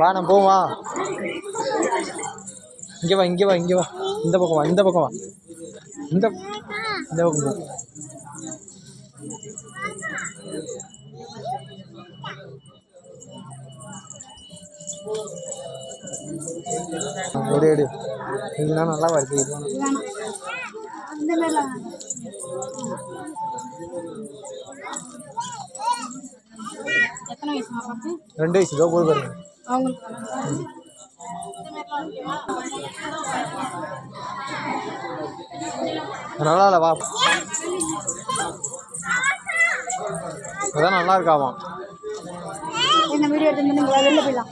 வா நம்ம போவா வா. இங்கே வா இங்கே வா இங்கே வா. இந்த பக்கம் வா இந்த பக்கம் வா. இந்த இந்த பக்கம் போ. எடு எடு நல்லா வருது இது எத்தனை ரெண்டு வயசு பாருங்க. அவங்களுக்கு நல்லா இல்லை வா. அதான் நல்லா இருக்காமா இந்த வீடியோ எடுத்து நீங்கள் வெளில போயிடலாம்.